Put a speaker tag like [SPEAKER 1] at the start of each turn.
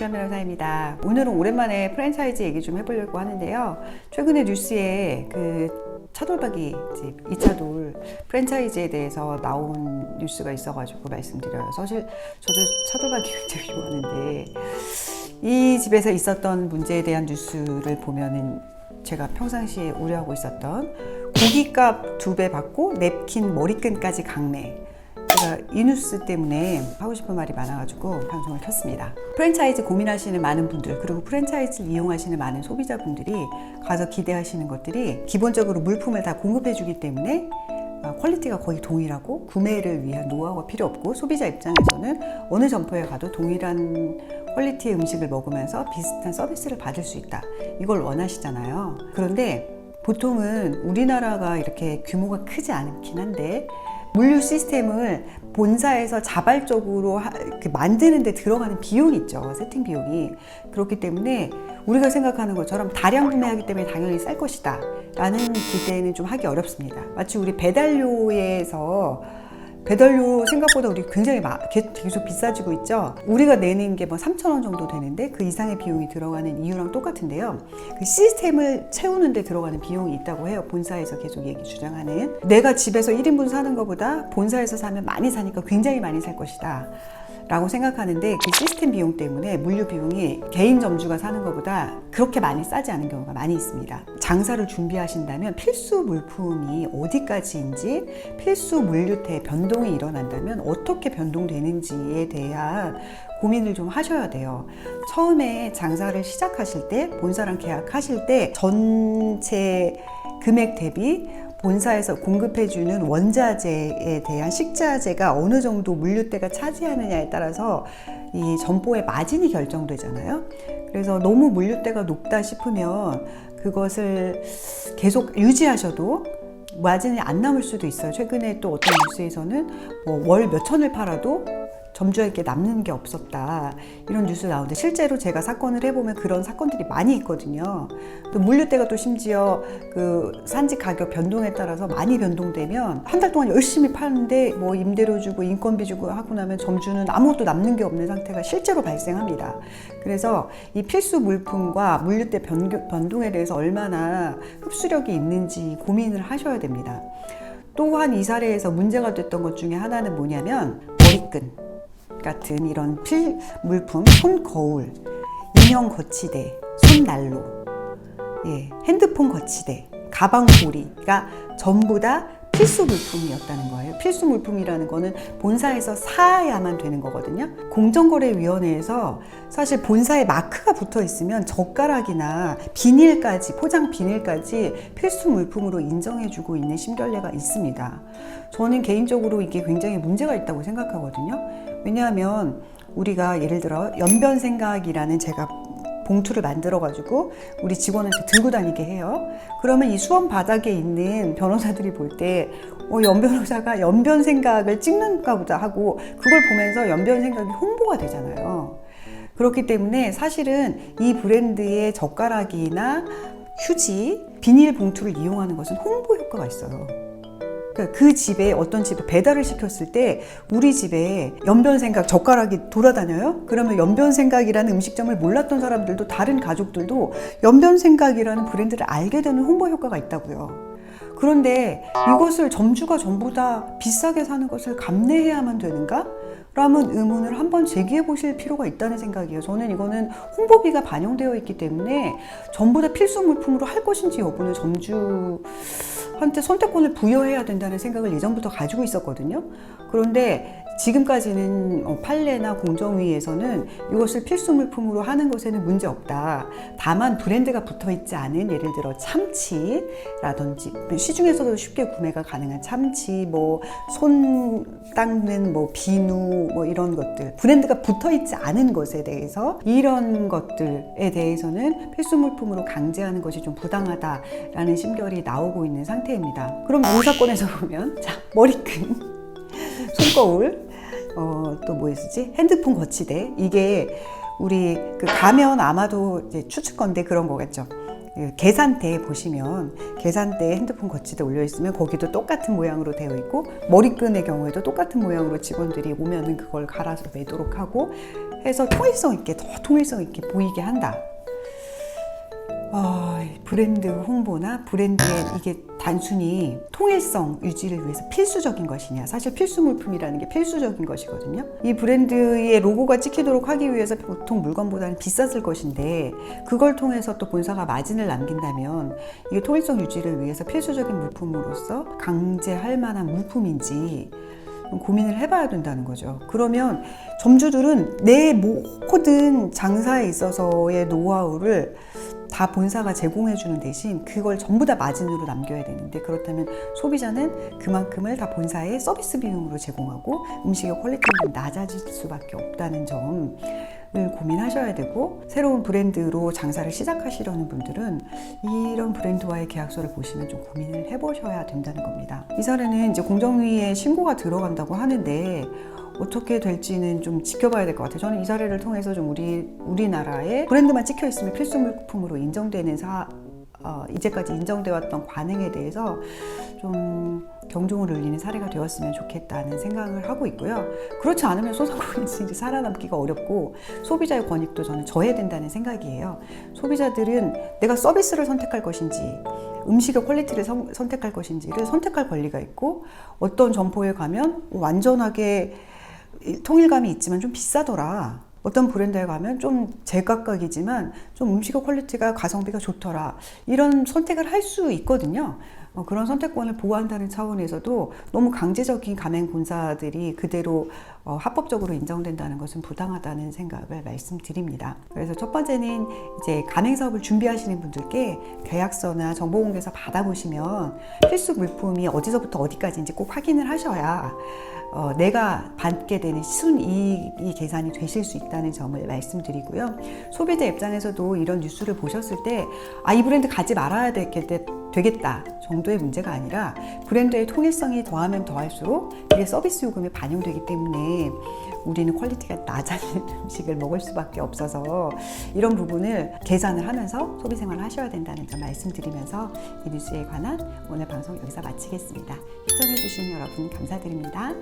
[SPEAKER 1] 주현 변호사입니다. 오늘은 오랜만에 프랜차이즈 얘기 좀 해보려고 하는데요. 최근에 뉴스에 그 차돌박이 집 이차돌 프랜차이즈에 대해서 나온 뉴스가 있어가지고 말씀드려요. 사실 저도 차돌박이 굉장히 좋아하는데 이 집에서 있었던 문제에 대한 뉴스를 보면은 제가 평상시에 우려하고 있었던 고기값 두 배 받고 냅킨 머리끈까지 강매. 제가 이 뉴스 때문에 하고 싶은 말이 많아가지고 방송을 켰습니다. 프랜차이즈 고민하시는 많은 분들 그리고 프랜차이즈를 이용하시는 많은 소비자분들이 가서 기대하시는 것들이 기본적으로 물품을 다 공급해주기 때문에 어, 퀄리티가 거의 동일하고 구매를 위한 노하우가 필요 없고 소비자 입장에서는 어느 점포에 가도 동일한 퀄리티의 음식을 먹으면서 비슷한 서비스를 받을 수 있다. 이걸 원하시잖아요. 그런데 보통은 우리나라가 이렇게 규모가 크지 않긴 한데 물류 시스템을 본사에서 자발적으로 하- 그 만드는 데 들어가는 비용이 있죠. 세팅 비용이. 그렇기 때문에 우리가 생각하는 것처럼 다량 구매하기 때문에 당연히 쌀 것이다. 라는 기대는 좀 하기 어렵습니다. 마치 우리 배달료에서 배달료 생각보다 우리 굉장히 마- 계- 계속 비싸지고 있죠. 우리가 내는 게 뭐 3천 원 정도 되는데 그 이상의 비용이 들어가는 이유랑 똑같은데요. 그 시스템을 채우는데 들어가는 비용이 있다고 해요. 본사에서 계속 얘기 주장하는. 내가 집에서 1인분 사는 것보다 본사에서 사면 많이 사니까 굉장히 많이 살 것이다. 라고 생각하는데 그 시스템 비용 때문에 물류 비용이 개인 점주가 사는 것보다 그렇게 많이 싸지 않은 경우가 많이 있습니다. 장사를 준비하신다면 필수 물품이 어디까지인지 필수 물류태 변동이 일어난다면 어떻게 변동되는지에 대한 고민을 좀 하셔야 돼요. 처음에 장사를 시작하실 때 본사랑 계약하실 때 전체 금액 대비 본사에서 공급해주는 원자재에 대한 식자재가 어느 정도 물류대가 차지하느냐에 따라서 이 점포의 마진이 결정되잖아요. 그래서 너무 물류대가 높다 싶으면 그것을 계속 유지하셔도 마진이 안 남을 수도 있어요. 최근에 또 어떤 뉴스에서는 뭐 월 몇천을 팔아도 점주에게 남는 게 없었다 이런 뉴스 나오는데 실제로 제가 사건을 해보면 그런 사건들이 많이 있거든요. 또 물류대가 또 심지어 그 산지 가격 변동에 따라서 많이 변동되면 한 달 동안 열심히 파는데 뭐 임대료 주고 인건비 주고 하고 나면 점주는 아무것도 남는 게 없는 상태가 실제로 발생합니다. 그래서 이 필수 물품과 물류대 변- 변동에 대해서 얼마나 흡수력이 있는지 고민을 하셔야 됩니다. 또한 이 사례에서 문제가 됐던 것 중에 하나는 뭐냐면 머리끈 같은 이런 필 물품, 손 거울, 인형 거치대, 손 난로, 예, 핸드폰 거치대, 가방 고리가 전부 다 필수 물품이었다는 거예요. 필수 물품이라는 거는 본사에서 사야만 되는 거거든요. 공정거래위원회에서 사실 본사에 마크가 붙어 있으면 젓가락이나 비닐까지, 포장 비닐까지 필수 물품으로 인정해주고 있는 심결례가 있습니다. 저는 개인적으로 이게 굉장히 문제가 있다고 생각하거든요. 왜냐하면 우리가 예를 들어 연변 생각이라는 제가 봉투를 만들어 가지고 우리 직원한테 들고 다니게 해요. 그러면 이 수원 바닥에 있는 변호사들이 볼 때 어, 연 변호사가 연변 생각을 찍는가 보다 하고 그걸 보면서 연변 생각이 홍보가 되잖아요. 그렇기 때문에 사실은 이 브랜드의 젓가락이나 휴지, 비닐 봉투를 이용하는 것은 홍보 효과가 있어요. 그러니까 그 집에 어떤 집에 배달을 시켰을 때 우리 집에 연변생각 젓가락이 돌아다녀요. 그러면 연변생각이라는 음식점을 몰랐던 사람들도 다른 가족들도 연변생각이라는 브랜드를 알게 되는 홍보 효과가 있다고요. 그런데 이것을 점주가 전부 다 비싸게 사는 것을 감내해야만 되는가? 라는 의문을 한번 제기해 보실 필요가 있다는 생각이에요. 저는 이거는 홍보비가 반영되어 있기 때문에 전부 다 필수 물품으로 할 것인지 여부는 점주 한테 선택권을 부여해야 된다는 생각을 예전부터 가지고 있었거든요. 그런데 지금까지는 어, 판례나 공정위에서는 이것을 필수 물품으로 하는 것에는 문제 없다. 다만 브랜드가 붙어 있지 않은 예를 들어 참치라든지 시중에서도 쉽게 구매가 가능한 참치, 뭐손 닦는 뭐 비누 뭐 이런 것들 브랜드가 붙어 있지 않은 것에 대해서 이런 것들에 대해서는 필수 물품으로 강제하는 것이 좀 부당하다라는 심결이 나오고 있는 상태입니다. 그럼 이 사건에서 보면 자 머리끈 손거울, 어, 또 뭐 있었지? 핸드폰 거치대. 이게 우리 그 가면 아마도 이제 추측 건데 그런 거겠죠. 그 계산대에 보시면 계산대에 핸드폰 거치대 올려 있으면 거기도 똑같은 모양으로 되어 있고 머리끈의 경우에도 똑같은 모양으로 직원들이 오면은 그걸 갈아서 매도록 하고 해서 통일성 있게 더 통일성 있게 보이게 한다. 어, 브랜드 홍보나 브랜드의 이게 단순히 통일성 유지를 위해서 필수적인 것이냐. 사실 필수 물품이라는 게 필수적인 것이거든요. 이 브랜드의 로고가 찍히도록 하기 위해서 보통 물건보다는 비쌌을 것인데 그걸 통해서 또 본사가 마진을 남긴다면 이게 통일성 유지를 위해서 필수적인 물품으로서 강제할 만한 물품인지 고민을 해봐야 된다는 거죠. 그러면 점주들은 내 모든 장사에 있어서의 노하우를 다 본사가 제공해 주는 대신 그걸 전부 다 마진으로 남겨야 되는데 그렇다면 소비자는 그만큼을 다 본사의 서비스 비용으로 제공하고 음식의 퀄리티는 낮아질 수밖에 없다는 점을 고민하셔야 되고 새로운 브랜드로 장사를 시작하시려는 분들은 이런 브랜드와의 계약서를 보시면 좀 고민을 해보셔야 된다는 겁니다. 이 사례는 이제 공정위에 신고가 들어간다고 하는데 어떻게 될지는 좀 지켜봐야 될 것 같아요. 저는 이 사례를 통해서 좀 우리 우리나라에 브랜드만 찍혀 있으면 필수 물품으로 인정되는 사 어, 이제까지 인정돼 왔던 관행에 대해서 좀 경종을 울리는 사례가 되었으면 좋겠다는 생각을 하고 있고요. 그렇지 않으면 소상공인들이 살아남기가 어렵고 소비자의 권익도 저는 저해된다는 생각이에요. 소비자들은 내가 서비스를 선택할 것인지 음식의 퀄리티를 선, 선택할 것인지를 선택할 권리가 있고 어떤 점포에 가면 완전하게 통일감이 있지만 좀 비싸더라. 어떤 브랜드에 가면 좀 제각각이지만 좀 음식의 퀄리티가 가성비가 좋더라. 이런 선택을 할 수 있거든요. 어, 그런 선택권을 보호한다는 차원에서도 너무 강제적인 가맹 본사들이 그대로 어, 합법적으로 인정된다는 것은 부당하다는 생각을 말씀드립니다. 그래서 첫 번째는 이제 가맹 사업을 준비하시는 분들께 계약서나 정보 공개서 받아보시면 필수 물품이 어디서부터 어디까지인지 꼭 확인을 하셔야 어, 내가 받게 되는 순이익이 계산이 되실 수 있다는 점을 말씀드리고요. 소비자 입장에서도 이런 뉴스를 보셨을 때, 아, 이 브랜드 가지 말아야 되겠, 되겠다 정도의 문제가 아니라 브랜드의 통일성이 더하면 더할수록 이게 서비스 요금에 반영되기 때문에 우리는 퀄리티가 낮아지는 음식을 먹을 수밖에 없어서 이런 부분을 계산을 하면서 소비 생활을 하셔야 된다는 점 말씀드리면서 이 뉴스에 관한 오늘 방송 여기서 마치겠습니다. 시청해주신 여러분 감사드립니다.